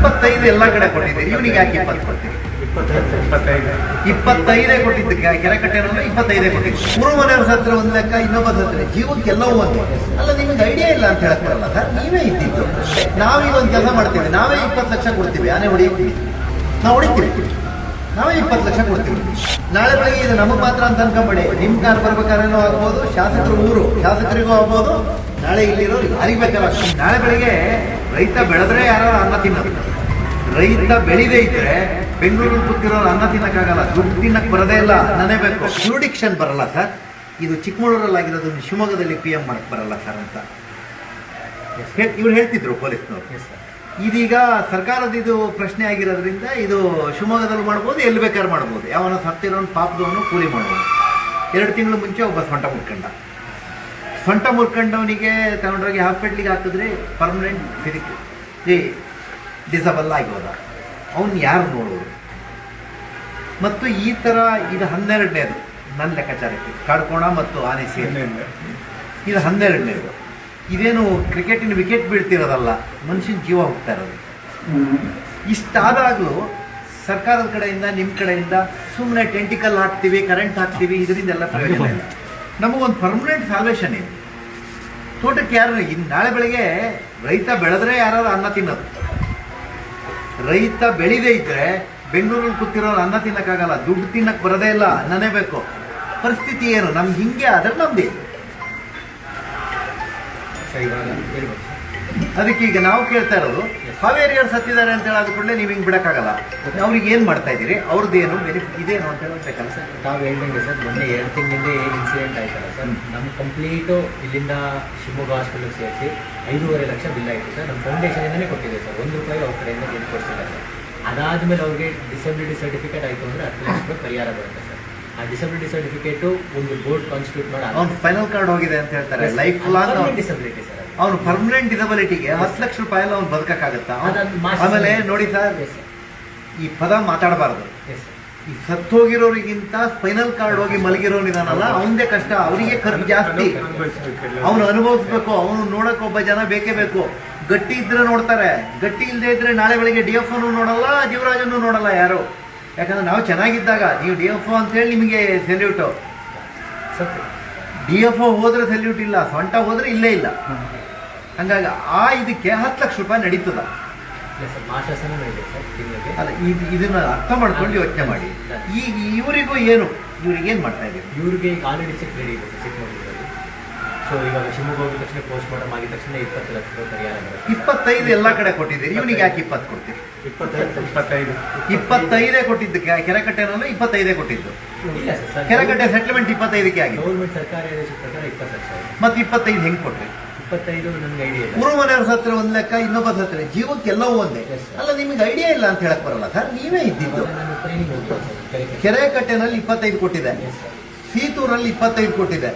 ಇಪ್ಪತ್ತೈದು ಎಲ್ಲ ಕಡೆ ಕೊಟ್ಟಿದ್ದೀರಿ ಇವನಿಗೆ ಯಾಕೆ ಇಪ್ಪತ್ತು ಕೊಡ್ತೀರಿ? ಇಪ್ಪತ್ತೈದು ಕೊಟ್ಟಿದ್ದಕ್ಕೆ ಕೆರೆಕಟ್ಟೆ ಇಪ್ಪತ್ತೈದೇ ಕೊಟ್ಟಿದ್ದು. ಮೂರು ಮನೆಯವ್ರ ಹತ್ರ ಒಂದು ಲೆಕ್ಕ ಇನ್ನೊಬ್ಬ ಹತ್ರ ಜೀವಕ್ಕೆ ಎಲ್ಲವೂ ಒಂದು. ಅಲ್ಲ, ನಿಮಗೆ ಐಡಿಯಾ ಇಲ್ಲ ಅಂತ ಹೇಳಕ್ ಬರಲ್ಲ ಸರ್. ನೀವೇ ಇದ್ದಿದ್ದು. ನಾವೀಗ ಒಂದು ಕೆಲಸ ಮಾಡ್ತೀವಿ. ನಾವೇ ಇಪ್ಪತ್ತು ಲಕ್ಷ ಕೊಡ್ತೀವಿ. ಆನೆ ಹೊಡಿತೀವಿ ನಾವು ಹೊಡಿತೀವಿ. ನಾವೇ ಇಪ್ಪತ್ತು ಲಕ್ಷ ಕೊಡ್ತೀವಿ. ನಾಳೆ ಬೆಳಗ್ಗೆ ಇದು ನಮಗೆ ಮಾತ್ರ ಅಂತ ಅನ್ಕೊಂಬೇಡಿ. ನಿಮ್ಮ ಕಾರ್ ಬರ್ಬೇಕಾದ್ರೂ ಆಗ್ಬೋದು, ಶಾಸಕರು ಊರು. ಶಾಸಕರಿಗೂ ಆಗ್ಬೋದು. ನಾಳೆ ಇಲ್ಲಿರೋ ಯಾರಿಗೆ ನಾಳೆ ಬೆಳಿಗ್ಗೆ ರೈತ ಬೆಳೆದ್ರೆ ಯಾರು ಅನ್ನ ತಿನ್ನೋದು. ರೈತ ಬೆಳಿದೇ ಇದ್ರೆ ಬೆಂಗಳೂರು ಕೂತಿರೋರು ಅನ್ನ ತಿನ್ನಕ್ಕಾಗಲ್ಲ ದುಡ್ಡು ತಿನ್ನಕ್ ಬರದೇ ಇಲ್ಲ ನನೇ ಬೇಕು. ಜೂಡಿಕ್ಷನ್ ಬರಲ್ಲ ಸರ್ ಇದು ಚಿಕ್ಕಮಗಳೂರಲ್ಲಿ ಆಗಿರೋದನ್ನು ಶಿವಮೊಗ್ಗದಲ್ಲಿ ಪಿ ಎಂ ಮಾಡಕ್ ಬರಲ್ಲ ಸರ್ ಅಂತ. ಇವ್ರು ಹೇಳ್ತಿದ್ರು ಪೊಲೀಸ್ನವ್ರು. ಇದೀಗ ಸರ್ಕಾರದ ಇದು ಪ್ರಶ್ನೆ ಆಗಿರೋದ್ರಿಂದ ಇದು ಶಿವಮೊಗ್ಗದಲ್ಲಿ ಮಾಡ್ಬೋದು ಎಲ್ಲಿ ಬೇಕಾದ್ರೆ ಮಾಡ್ಬೋದು. ಯಾವನ ಸತ್ತಿರೋ ಪಾಪದವನು ಕೂಲಿ ಮಾಡ್ಬೋದು. ಎರಡು ತಿಂಗಳು ಮುಂಚೆ ಒಬ್ಬ ಸೊಂಟ ಮುಟ್ಕೊಂಡ ಸೊಂಟ ಮುಟ್ಕೊಂಡವನಿಗೆ ತಗೊಂಡೋಗಿ ಹಾಸ್ಪಿಟ್ಲಿಗೆ ಹಾಕಿದ್ರೆ ಪರ್ಮನೆಂಟ್ ಸಿಗುತ್ತೆ. ಈ ಡಿಸಬಲ್ ಆಗಿ ಹೋದ ಅವನು ಯಾರು ನೋಡೋರು? ಮತ್ತು ಈ ಥರ ಇದು ಹನ್ನೆರಡನೇದು ನನ್ನ ಲೆಕ್ಕಾಚಾರಕ್ಕೆ. ಕಾಡ್ಕೋಣ ಮತ್ತು ಆನೆ ಸೇರಿ. ಇದು ಹನ್ನೆರಡನೇದು. ಇದೇನು ಕ್ರಿಕೆಟಿನ ವಿಕೆಟ್ ಬೀಳ್ತಿರೋದಲ್ಲ ಮನುಷ್ಯನ ಜೀವ ಹೋಗ್ತಾ ಇರೋದು. ಇಷ್ಟಾದಾಗಲೂ ಸರ್ಕಾರದ ಕಡೆಯಿಂದ ನಿಮ್ಮ ಕಡೆಯಿಂದ ಸುಮ್ಮನೆ ಟೆಂಟಿಕಲ್ ಹಾಕ್ತೀವಿ ಕರೆಂಟ್ ಹಾಕ್ತೀವಿ ಇದರಿಂದ ಎಲ್ಲ ಪ್ರಯೋಜನ ಇಲ್ಲ. ನಮಗೊಂದು ಪರ್ಮನೆಂಟ್ ಸಾಲ್ವೇಷನ್ ಇದೆ. ತೋಟಕ್ಕೆ ಯಾರು ಇನ್ನು ನಾಳೆ ಬೆಳಗ್ಗೆ ರೈತ ಬೆಳೆದ್ರೆ ಯಾರಾದ್ರೂ ಅನ್ನ ತಿನ್ನೋದು. ರೈತ ಬೆಳಿದೇ ಇದ್ರೆ ಬೆಂಗಳೂರಲ್ಲಿ ಕೂತಿರೋರು ಅನ್ನ ತಿನ್ನಕ್ಕಾಗಲ್ಲ, ದುಡ್ಡು ತಿನ್ನಕ್ ಬರದೇ ಇಲ್ಲ, ಅನ್ನನೇ ಬೇಕು. ಪರಿಸ್ಥಿತಿ ಏನು? ನಮ್ಗೆ ಹಿಂಗೆ ಆದ್ರೆ ನಮ್ದು. ಸರಿ ಹೇಳ್ಬೋದು ಅದಕ್ಕೆ ಈಗ ನಾವು ಕೇಳ್ತಾ ಇರೋದು ಹಾವೇರಿಯವ್ರು ಸತ್ತಿದ್ದಾರೆ ಅಂತ ಹೇಳಾದ ಕೂಡಲೇ ನೀವು ಹಿಂಗೆ ಬಿಡಕ್ಕಾಗಲ್ಲ. ಅವ್ರಿಗೆ ಏನು ಮಾಡ್ತಾ ಇದ್ದೀರಿ? ಅವ್ರದ್ದು ಏನು ಬೆನಿಫಿಟ್ ಇದೇನು ಅಂತ ಹೇಳ್ಬೇಕಲ್ಲ ಸರ್ ತಾವು ಹೇಳ್ದಂಗೆ ಸರ್ ಮೊನ್ನೆ ಎರಡು ತಿಂಗಳಿಂದ ಏನು ಇನ್ಸಿಡೆಂಟ್ ಆಯ್ತಲ್ಲ ಸರ್ ನಮ್ಮ ಕಂಪ್ಲೀಟು ಇಲ್ಲಿಂದ ಶಿವಮೊಗ್ಗ ಹಾಸ್ಪಿಟಲ್ಗೆ ಸೇರಿಸಿ ಐದೂವರೆ ಲಕ್ಷ ಬಿಲ್ ಆಯಿತು ಸರ್. ನಮ್ಮ ಫೌಂಡೇಶನಿಂದನೇ ಕೊಟ್ಟಿದೆ ಸರ್. ಒಂದು ರೂಪಾಯಿ ಅವ್ರ ಕಡೆಯಿಂದ ಬಿಲ್ ಕೊಡ್ಸಿಲ್ಲ ಸರ್. ಅದಾದಮೇಲೆ ಅವ್ರಿಗೆ ಡಿಸಬಿಲಿಟಿ ಸರ್ಟಿಫಿಕೇಟ್ ಆಯಿತು ಅಂದರೆ ಹತ್ತು ಲಕ್ಷ ರೂಪಾಯಿ ಪರಿಹಾರ ಬರುತ್ತೆ ಸರ್. ಆ ಡಿಸಬಿಲಿಟಿ ಸರ್ಟಿಫಿಕೇಟು ಒಂದು ಬೋರ್ಡ್ ಕಾನ್ಸ್ಟಿಟ್ಯೂಟ್ ಮಾಡಿ ಫೈನಲ್ ಕಾರ್ಡ್ ಹೋಗಿದೆ ಅಂತ ಹೇಳ್ತಾರೆ. Life long disability sir. ಅವನು ಪರ್ಮನೆಂಟ್ ಡಿಸಬಿಲಿಟಿಗೆ ಹತ್ತು ಲಕ್ಷ ರೂಪಾಯಿ ಎಲ್ಲ ಅವ್ನು ಬದುಕಕ್ಕಾಗತ್ತಾ? ಆಮೇಲೆ ನೋಡಿ ಸರ್ ಈ ಪದ ಮಾತಾಡಬಾರ್ದು. ಈ ಸತ್ತೋಗಿರೋರಿಗಿಂತ ಸ್ಪೈನಲ್ ಕಾರ್ಡ್ ಹೋಗಿ ಮಲಗಿರೋನಿದಾನಲ್ಲ ಅವನದೇ ಕಷ್ಟ ಅವರಿಗೆ ಖರ್ಚು ಜಾಸ್ತಿ. ಅವನು ಅನುಭವಿಸ್ಬೇಕು ಅವನು ನೋಡಕ್ ಒಬ್ಬ ಜನ ಬೇಕೇ ಬೇಕು. ಗಟ್ಟಿ ಇದ್ರೆ ನೋಡ್ತಾರೆ ಗಟ್ಟಿ ಇಲ್ಲದೆ ಇದ್ರೆ ನಾಳೆ ಬೆಳಿಗ್ಗೆ ಡಿ ಎಫ್ ನೋಡಲ್ಲ ಜೀವರಾಜನ್ನು ನೋಡಲ್ಲ ಯಾರು. ಯಾಕಂದ್ರೆ ನಾವು ಚೆನ್ನಾಗಿದ್ದಾಗ ನೀವು ಡಿ ಎಫ್ ಅಂತೇಳಿ ನಿಮಗೆ ಸೆಲ್ಯೂಟು. ಡಿ ಎಫ್ ಹೋದ್ರೆ ಸೆಲ್ಯೂಟ್ ಇಲ್ಲ ಸೊಂಟ ಹೋದ್ರೆ ಇಲ್ಲೇ ಇಲ್ಲ. ಹಂಗಾಗಿ ಆ ಇದಕ್ಕೆ ಹತ್ತು ಲಕ್ಷ ರೂಪಾಯಿ ನಡೀತದ. ಅಲ್ಲ ಇದು ಇದನ್ನ ಅರ್ಥ ಮಾಡ್ಕೊಂಡು ಯೋಚನೆ ಮಾಡಿ. ಈ ಇವರಿಗೂ ಏನು ಇವ್ರಿಗೆ ಏನು ಮಾಡ್ತಾ ಇದ್ದೀವಿ ಇವ್ರಿಗೆ ಈಗ ಆಲ್ರೆಡಿ ಚೆಕ್ ರೆಡಿ ಇದೆ ಸರ್ ಚಿಕ್ಕಮಗಳೂರಲ್ಲಿ. ಸೊ ಇವಾಗ ಶಿವಮೊಗ್ಗ ಹೋಗಿದ ತಕ್ಷಣ ಪೋಸ್ಟ್ ಮಾಡಮ್ ಆಗಿದ ತಕ್ಷಣ ಇಪ್ಪತ್ತು ಲಕ್ಷ ರೂಪಾಯಿ ಪರಿಹಾರ ಬರುತ್ತೆ ಇಪ್ಪತ್ತೈದು ಎಲ್ಲ ಕಡೆ ಕೊಟ್ಟಿದ್ದೀರಿ ಇವನಿಗೆ ಯಾಕೆ ಇಪ್ಪತ್ತು ಕೊಡ್ತೀರಿ? ಇಪ್ಪತ್ತೈದು ಇಪ್ಪತ್ತೈದು. ಇಪ್ಪತ್ತೈದೇ ಕೊಟ್ಟಿದ್ದು ಕೆರೆಕಟ್ಟೆನಲ್ಲೂ ಇಪ್ಪತ್ತೈದೇ ಕೊಟ್ಟಿದ್ದು. ಇಲ್ಲ ಸರ್ ಸರ್ ಕೆರೆಕಟ್ಟೆ ಸೆಟ್ಲ್ಮೆಂಟ್ ಇಪ್ಪತ್ತೈದಕ್ಕೆ ಆಗಿದೆ ಗೌರ್ಮೆಂಟ್ ಸರ್ಕಾರಿ ಪ್ರಕಾರ ಇಪ್ಪತ್ತು ಲಕ್ಷ. ಮತ್ತೆ ಇಪ್ಪತ್ತೈದು ಹೆಂಗೆ ಕೊಟ್ರಿ? ಇಪ್ಪತ್ತೈದು ನನ್ಗೆ ಐಡಿಯಾ ಇಲ್ಲ. ಮೂರು ಮನೆಯವ್ರ ಹತ್ರ ಒಂದ್ ಲೆಕ್ಕ ಇನ್ನೊಬ್ಬ ಹತ್ರ ಜೀವಕ್ಕೆ ಎಲ್ಲವೂ ಒಂದೇ. ಅಲ್ಲ ನಿಮಗೆ ಐಡಿಯಾ ಇಲ್ಲ ಅಂತ ಹೇಳಕ್ ಬರಲ್ಲ. ಸರ್ ನೀವೇ ಇದ್ದಿದ್ದು. ಕೆರೆ ಕಟ್ಟೆನಲ್ಲಿ ಟ್ರೈನಿಂಗ್ ಸರ್ ಇಪ್ಪತ್ತೈದು ಕೊಟ್ಟಿದೆ. ಸೀತೂರಲ್ಲಿ ಇಪ್ಪತ್ತೈದು ಕೊಟ್ಟಿದೆ.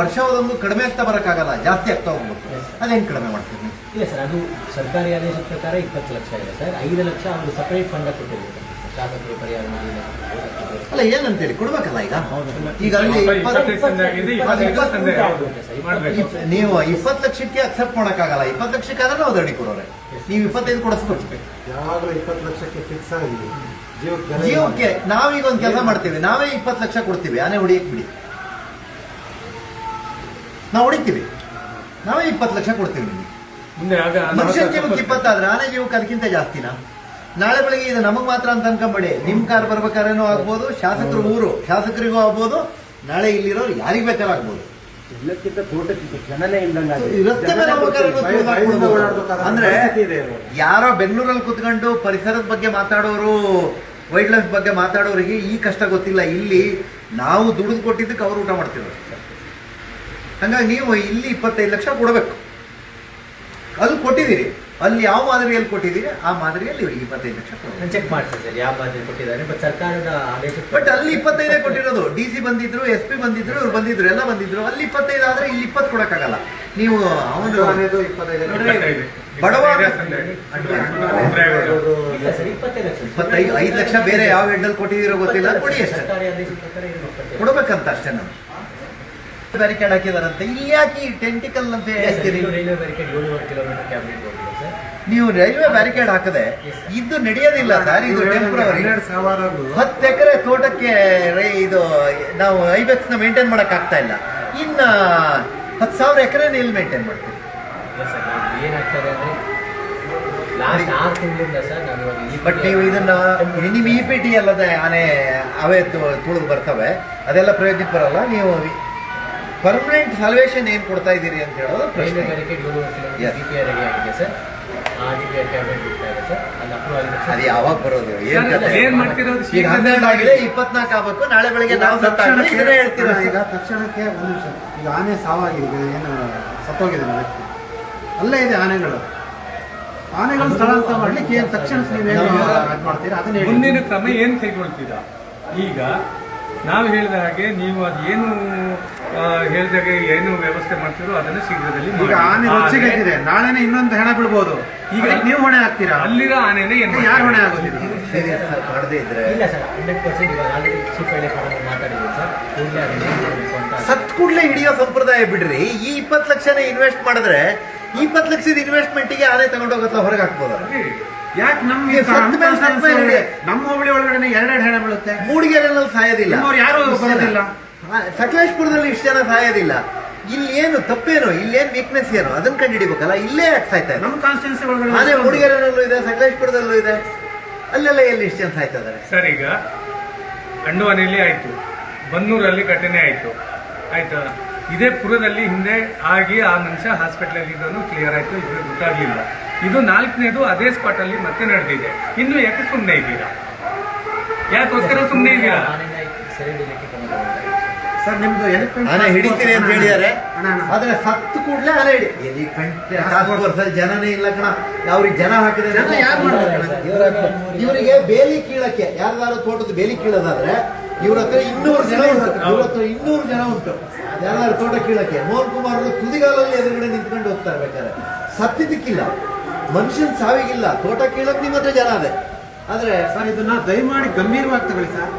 ವರ್ಷ ಒಂದೊಂದು ಕಡಿಮೆ ಆಗ್ತಾ ಬರೋಕ್ಕಾಗಲ್ಲ ಜಾಸ್ತಿ ಆಗ್ತಾ ಹೋಗ್ಬೇಕು ಅದೇನ್ ಕಡಿಮೆ ಮಾಡ್ತೀನಿ ಇಲ್ಲ ಸರ್ ಅದು ಸರ್ಕಾರಿ ಆದೇಶದ ಪ್ರಕಾರ ಇಪ್ಪತ್ತು ಲಕ್ಷ ಇದೆ ಸರ್ ಐದು ಲಕ್ಷ ಅವರು ಸಪರೇಟ್ ಫಂಡ್ ಕೊಟ್ಟಿದ್ದಾರೆ. ಶಾಸಕರು ಪರಿಹಾರ ಅಲ್ಲ ಏನಂತೇಳಿ ಕೊಡ್ಬೇಕಲ್ಲ ಈಗ? ಈಗ ಅಲ್ಲಿ. ನೀವು ಇಪ್ಪತ್ತು ಲಕ್ಷಕ್ಕೆ ಅಕ್ಸೆಪ್ಟ್ ಮಾಡಕ್ಕಾಗಲ್ಲ. ಇಪ್ಪತ್ತು ಲಕ್ಷಕ್ಕೆ ಆದ್ರೆ ನಾವು ದಡಿ ಕೊಡೋರೆ. ನೀವು ಇಪ್ಪತ್ತೈದು ಕೊಡಿಸ್ಕೊಡ್ಬೇಕು ಯಾವಾಗಲೂ ಇಪ್ಪತ್ತು ಲಕ್ಷಕ್ಕೆ ಫಿಕ್ಸ್ ಆಗಿದೆ ಜೀವಕ್ಕೆ ನಾವೀಗ ಒಂದು ಕೆಲಸ ಮಾಡ್ತೀವಿ. ನಾವೇ ಇಪ್ಪತ್ತು ಲಕ್ಷ ಕೊಡ್ತೀವಿ. ಆನೆ ಹೊಡಿಯಕ್ಕೆ ಬಿಡಿ. ನಾವು ಹೊಡಿತೀವಿ. ನಾವೇ ಇಪ್ಪತ್ತು ಲಕ್ಷ ಕೊಡ್ತೀವಿ ನಿಮಗೆ. ಮುಂದೆ ಆಗ ಮನುಷ್ಯ ಜೀವಕ್ಕೆ ಇಪ್ಪತ್ತಾದ್ರೆ ಆನೆ ಜೀವಕ್ಕೆ ಅದಕ್ಕಿಂತ ಜಾಸ್ತಿನಾ? ನಾಳೆ ಬೆಳಿಗ್ಗೆ ಇದು ನಮಗ್ ಮಾತ್ರ ಅಂತ ಅನ್ಕೊಂಬೇಡಿ. ನಿಮ್ ಕಾರ್ ಬರ್ಬೇಕಾರೇನು ಆಗ್ಬೋದು ಶಾಸಕರು ಊರು ಶಾಸಕರಿಗೂ ಆಗ್ಬೋದು ನಾಳೆ ಇಲ್ಲಿರೋರು ಯಾರಿಗ್ ಬೇಕಾದ್ರೂ ಆಗ್ಬೋದು. ಎಲ್ಲಕ್ಕಿಂತ ತೋಟಕ್ಕೆ ಜನನೇ ರಸ್ತೆ ಮೇಲೆ ಹೋಗ್ಬೇಕಾದ್ರೆ ಅಂದ್ರೆ. ಯಾರೋ ಬೆಂಗಳೂರಲ್ಲಿ ಕುತ್ಕೊಂಡು ಪರಿಸರದ ಬಗ್ಗೆ ಮಾತಾಡೋರು ವೈಲ್ಡ್ ಲೈಫ್ ಬಗ್ಗೆ ಮಾತಾಡೋರಿಗೆ ಈ ಕಷ್ಟ ಗೊತ್ತಿಲ್ಲ. ಇಲ್ಲಿ ನಾವು ದುಡಿದು ಕೊಟ್ಟಿದ್ದಕ್ಕೆ ಅವ್ರು ಊಟ ಮಾಡ್ತೀವಿ ಹಂಗಾಗಿ ನೀವು ಇಲ್ಲಿ ಇಪ್ಪತ್ತೈದು ಲಕ್ಷ ಕೊಡಬೇಕು. ಅದು ಕೊಟ್ಟಿದ್ದೀರಿ. ಅಲ್ಲಿ ಯಾವ ಮಾದರಿಯಲ್ಲಿ ಕೊಟ್ಟಿದ್ದೀರಿ? ಆ ಮಾದರಿಯಲ್ಲಿ ಇವರಿಗೆ ಇಪ್ಪತ್ತೈದು ಲಕ್ಷ ನಾನು ಚೆಕ್ ಮಾಡ್ತೀನಿ ಸರ್ ಯಾವ ಮಾದರಿ ಕೊಟ್ಟಿದ್ದಾರೆ ಬಟ್ ಸರ್ಕಾರದ ಆದೇಶ ಬಟ್ ಅಲ್ಲಿ ಇಪ್ಪತ್ತೈದೇ ಕೊಟ್ಟಿರೋದು. ಡಿ ಸಿ ಬಂದಿದ್ರು ಎಸ್ ಪಿ ಬಂದಿದ್ರು ಇವ್ರು ಬಂದಿದ್ರು ಎಲ್ಲ ಬಂದಿದ್ರು. ಅಲ್ಲಿ ಇಪ್ಪತ್ತೈದು ಆದ್ರೆ ಇಲ್ಲಿ ಇಪ್ಪತ್ತು ಕೊಡಕ್ಕಾಗಲ್ಲ. ನೀವು ಅವನು ಇಪ್ಪತ್ತೈದು. ಬಡವ ಐದು ಲಕ್ಷ ಬೇರೆ ಯಾವ ಹೆಡ್ಡಲ್ಲಿ ಕೊಟ್ಟಿದ್ದೀರೋ ಗೊತ್ತಿಲ್ಲ. ಕೊಡಿ ಅಷ್ಟೇ. ಕೊಡ್ಬೇಕಂತ ಅಷ್ಟೇ ನಾವು. ಬ್ಯಾರಿಕೇಡ್ ಹಾಕಿದಾರಂತೆ. ಇಲ್ಲಿ ಯಾಕೆ ಈ ಟೆಂಟಿಕಲ್ ಅಂತ ಹೇಳ್ತೀರಿ? ರೈಲ್ವೆ ಬ್ಯಾರಿಕೇಡ್ ಏಳುವರೆ ಕಿಲೋಮೀಟರ್ ಕ್ಯಾಬಿನೆಟ್ ಹೋಗಿದೆ ಸರ್ ನೀವು ರೈಲ್ವೆ ಬ್ಯಾರಿಕೇಡ್ ಹಾಕದೆ ಇದು ನಡೆಯೋದಿಲ್ಲ ಸರ್ ಇದು ಟೆಂಪ್ರವರಿ ಹತ್ತು ಎಕರೆ ತೋಟಕ್ಕೆ ರೈ ಇದು ನಾವು ಐಬೆಕ್ಸ್ನ ಮೇಂಟೈನ್ ಮಾಡಕ್ ಆಗ್ತಾ ಇಲ್ಲ. ಇನ್ನ ಹತ್ತು ಸಾವಿರ ಎಕರೆ ಎಲ್ಲಿ ಮೇಂಟೈನ್ ಮಾಡ್ತೀವಿ. ಇಲ್ಲ ಏನಾಗ್ತದೆ ಅಂದರೆ ಬಟ್ ನೀವು ಇದನ್ನ ನಿಮ್ಮ ಇ ಪಿ ಟಿ ಅಲ್ಲದೆ ಆನೆ ಅವೇ ತುಳಿದು ಬರ್ತವೆ. ಅದೆಲ್ಲ ಪ್ರಯೋಜನ ಬರಲ್ಲ ನೀವು ಪರ್ಮನೆಂಟ್ ಸಲ್ವೇಷನ್ ಏನ್ ಕೊಡ್ತಾ ಇದ್ದೀರಿ ಅಂತ ಹೇಳೋದು ಪ್ರಶ್ನೆ. ಆಗಿದೆ ಸರ್. ಆ ಡಿ ಕ್ಯಾಬಿನೆಟ್ ಬಿಡ್ತಾ ಸರ್. ಅಲ್ಲಿ ಅಪ್ರೂವ್ ಆಗಿದೆ ಅದು ಯಾವಾಗ ಬರೋದು? ಈಗ ಹನ್ನೆರಡು ಆಗಿದೆ ಇಪ್ಪತ್ನಾಲ್ಕು ಆಗಬೇಕು. ನಾಳೆ ಬೆಳಗ್ಗೆ ನಾವು ಇದನ್ನೇ ಹೇಳ್ತೀರಾ ಈಗ? ತಕ್ಷಣಕ್ಕೆ ಒಂದು ನಿಮಿಷ. ಈಗ ಆನೆ ಸಾವಾಗಿದೆ ಏನು ಸತ್ತೋಗಿದೆ ವ್ಯಕ್ತಿ. ಅಲ್ಲೇ ಇದೆ ಆನೆಗಳು. ಆನೆಗಳು ಸ್ಥಳಾಂತರ ಮಾಡ್ಲಿಕ್ಕೆ ತಕ್ಷಣ ನೀವು ನೀವೇನು ಮಾಡ್ತೀರಾ? ಅದನ್ನ ಹೇಳಿ ಮುಂದಿನ ಕ್ರಮ ಏನ್ ಕೈಗೊಳ್ತೀರಾ ಈಗ ನಾವು ಹೇಳಿದ ಹಾಗೆ ನೀವು ಅದು ಏನು ಹೇಳಿದಾಗೆ ಏನು ವ್ಯವಸ್ಥೆ ಮಾಡ್ತೀರೋ ಅದನ್ನು ಶೀಘ್ರದಲ್ಲಿ ಈಗ. ಆನೆ ಇದೆ ರೊಚ್ಚಿಗೆದ್ದಿದೆ ನಾಳೆನೇ ಇನ್ನೊಂದು ಹೆಣ ಬಿಡ್ಬೋದು. ಈಗ ನೀವು ಹೊಣೆ ಹಾಕ್ತೀರಾ ಅಲ್ಲಿರೋ ಆನೆನೇ ಏನ್ ಯಾರು ಹೊಣೆ? ಆಗೋದಿಲ್ಲ? ಸೀರಿಯಸ್ ಮಾಡದೇ ಇದ್ರೆ ಇಲ್ಲ ಸರ್ ಹಂಡ್ರೆಡ್ ಪರ್ಸೆಂಟ್ ಇವಾಗ ಆಲ್ರೆಡಿ ಚೀಫ್ ಐಡಿ ಮಾತಾಡಿದ್ದೀನಿ ಸರ್. ಕೂಡಲೇ ಅದನ್ನ ಏನ್ ಮಾಡಬೇಕು ಅಂತ ಸತ್ ಕೂಡಲೇ ಹಿಡಿಯೋ ಸಂಪ್ರದಾಯ ಬಿಡ್ರಿ. ಈ ಇಪ್ಪತ್ತು ಲಕ್ಷನೇ ಇನ್ವೆಸ್ಟ್ ಮಾಡಿದ್ರೆ ಈ ಇಪ್ಪತ್ತು ಲಕ್ಷದ ಇನ್ವೆಸ್ಟ್ಮೆಂಟ್ಗೆ ಆನೆ ತಗೊಂಡೋಗತ್ತ ಹೊರಗೆ ಹಾಕ್ಬೋದಲ್ಲ ಯಾಕೆ ನಮ್ಗೆ ಈಗ ಸತ್ತ ಮೇಲೆ ಸತ್ತ ಮೇಲೆ ಹಿಡಿ. ನಮ್ಮ ಹೋಬಳಿ ಒಳಗಡೆ ಎರಡೆರಡು ಹೆಣ ಬೀಳುತ್ತೆ. ಮೂಡಿಗೆರೆನಲ್ಲಿ ಸಾಯೋದಿಲ್ಲ. ನಿಮ್ಮವ್ರು ಯಾರು ಬರೋದಿಲ್ಲ. ಸಕಲೇಶ್ಪುರದಲ್ಲಿ ಇಷ್ಟು ಜನ ಸಾಯೋದಿಲ್ಲ. ಇಲ್ಲಿ ಏನು ತಪ್ಪೇನು? ಇಲ್ಲೇನು ವೀಕ್ನೆಸ್ ಏನು? ಅದನ್ನ ಕಂಡು ಹಿಡಿಬೇಕಲ್ಲ ಇಲ್ಲೇ ಯಾಕೆ ಸಾಯ್ತಾ ಇದೆ ನಮ್ಮ ಕಾನ್ಸ್ಟಿಟ್ಯೂನ್ಸಿ ಒಳಗಡೆ ಅದೇ ಮೂಡಿಗೆರೆನಲ್ಲೂ ಇದೆ ಸಕಲೇಶ್ಪುರದಲ್ಲೂ ಇದೆ. ಅಲ್ಲೆಲ್ಲ ಎಲ್ಲಿ ಇಷ್ಟು ಜನ ಸಾಯ್ತಾ ಇದಾರೆ ಸರ್ ಈಗ ಅಂಡುವಾನೆಯಲ್ಲಿ ಆಯ್ತು. ಬನ್ನೂರಲ್ಲಿ ಘಟನೆ ಆಯ್ತು. ಆಯ್ತಾ? ಇದೇ ಪುರದಲ್ಲಿ ಹಿಂದೆ ಆಗಿ ಆ ಮನುಷ್ಯ ಹಾಸ್ಪಿಟ್ಲಲ್ಲಿ ಇದ್ದನು ಕ್ಲಿಯರ್ ಆಯ್ತು. ಇದು ಗೊತ್ತಾಗ್ಲಿಲ್ಲ. ಇದು ನಾಲ್ಕನೇದು ಅದೇ ಸ್ಪಾಟ್ ಅಲ್ಲಿ ಮತ್ತೆ ನಡೆದಿದೆ. ಇನ್ನು ಯಾಕೆ ಸುಮ್ಮನೆ ಇದ್ದೀರಾ? ಯಾಕೋಸ್ಕರ ಸುಮ್ಮನೆ ಇದ್ದೀರಾ? ಆನೆನ ಸೆರೆ ನಿಮ್ದು ಆನೆ ಹಿಡಿತೀವಿ ಅಂತ ಹೇಳಿದ್ದಾರೆ. ಆದ್ರೆ ಸತ್ತು ಕೂಡಲೇ ಆನೆ ಹಿಡಿ. ಎಲ್ಲಿ ಟಾಸ್ಕ್ ಫೋರ್ಸ್ ಅಲ್ಲಿ ಜನನೇ ಇಲ್ಲ ಕಣ. ಅವ್ರಿಗೆ ಜನ ಹಾಕಿದ್ರೆ ಜನ ಯಾರ್ ಮಾಡ್ತಾರೆ? ಇವರಿಗೆ ಬೇಲಿ ಕೀಳಕ್ಕೆ. ಯಾರ್ದಾರು ತೋಟದ ಬೇಲಿ ಕೀಳೋದಾದ್ರೆ ಇವ್ರ ಹತ್ರ ಇನ್ನೂರು ಜನ ಉಂಟು. ಇವ್ರ ಹತ್ರ ಇನ್ನೂರು ಜನ ಉಂಟು. ಯಾರು ತೋಟ ಕೀಳಕ್ಕೆ. ಮೋಹನ್ ಕುಮಾರ್ ಅವರು ತುದಿಗಾಲಲ್ಲಿ ಎದುರುಗಡೆ ನಿಂತ್ಕೊಂಡು ಹೋಗ್ತಾ ಇರ್ಬೇಕಾದ್ರೆ. ಸತ್ತಿದ್ದಕ್ಕಿಲ್ಲ. ಮನುಷ್ಯನ್ ಸಾವಿಗಿಲ್ಲ. ತೋಟ ಕೀಳಕ್ ನಿಮ್ಮ ಹತ್ರ ಜನ ಅದೇ. ಆದ್ರೆ ಸರ್, ಇದನ್ನ ದಯಮಾಡಿ ಗಂಭೀರವಾಗಿ ತಗೊಳ್ಳಿ ಸರ್.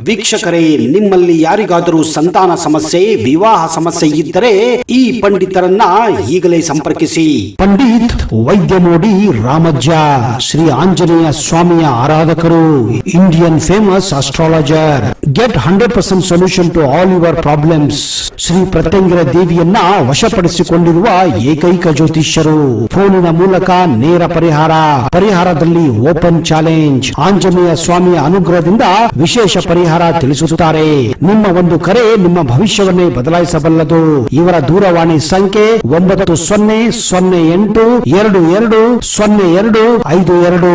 ವೀಕ್ಷಕರೇ ನಿಮ್ಮಲ್ಲಿ ಯಾರಿಗಾದರೂ ಸಂತಾನ ಸಮಸ್ಯೆ ವಿವಾಹ ಸಮಸ್ಯೆ ಇದ್ದರೆ ಈ ಪಂಡಿತರನ್ನ ಈಗಲೇ ಸಂಪರ್ಕಿಸಿ. ಪಂಡಿತ್ ವೈದ್ಯ ನೋಡಿ ರಾಮಜ್ಜ ಶ್ರೀ ಆಂಜನೇಯ ಸ್ವಾಮಿಯ ಆರಾಧಕರು Indian famous astrologer. Get hundred percent solution to all your problems Shri Prathyangira ದೇವಿಯನ್ನ ವಶಪಡಿಸಿಕೊಂಡಿರುವ ಏಕೈಕ ಜ್ಯೋತಿಷ್ಯರು. ಫೋನಿನ ಮೂಲಕ ನೇರ ಪರಿಹಾರ. ಪರಿಹಾರದಲ್ಲಿ ಓಪನ್ ಚಾಲೆಂಜ್ ಆಂಜನೇಯ ಸ್ವಾಮಿಯ ಅನುಗ್ರಹದಿಂದ ವಿಶೇಷ ಪರಿಹಾರ ತಿಳಿಸುತ್ತಾರೆ. ನಿಮ್ಮ ಒಂದು ಕರೆ ನಿಮ್ಮ ಭವಿಷ್ಯವನ್ನೇ ಬದಲಾಯಿಸಬಲ್ಲದು. ಇವರ ದೂರವಾಣಿ ಸಂಖ್ಯೆ ಒಂಬತ್ತು ಸೊನ್ನೆ ಸೊನ್ನೆ ಎಂಟು ಎರಡು ಎರಡು ಸೊನ್ನೆ ಎರಡು ಐದು ಎರಡು.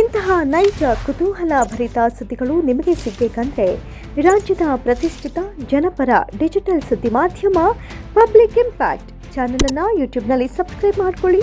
ಇಂತಹ ನೈಜ ಕುತೂಹಲ ಭರಿತ ಸುದ್ದಿಗಳು ನಿಮಗೆ ಸಿಗಬೇಕಂದ್ರೆ ರಾಜ್ಯದ ಪ್ರತಿಷ್ಠಿತ ಜನಪರ ಡಿಜಿಟಲ್ ಸುದ್ದಿ ಮಾಧ್ಯಮ ಪಬ್ಲಿಕ್ ಇಂಪ್ಯಾಕ್ಟ್ ಚಾನಲನ್ನು ಯೂಟ್ಯೂಬ್ನಲ್ಲಿ ಸಬ್ಸ್ಕ್ರೈಬ್ ಮಾಡ್ಕೊಳ್ಳಿ.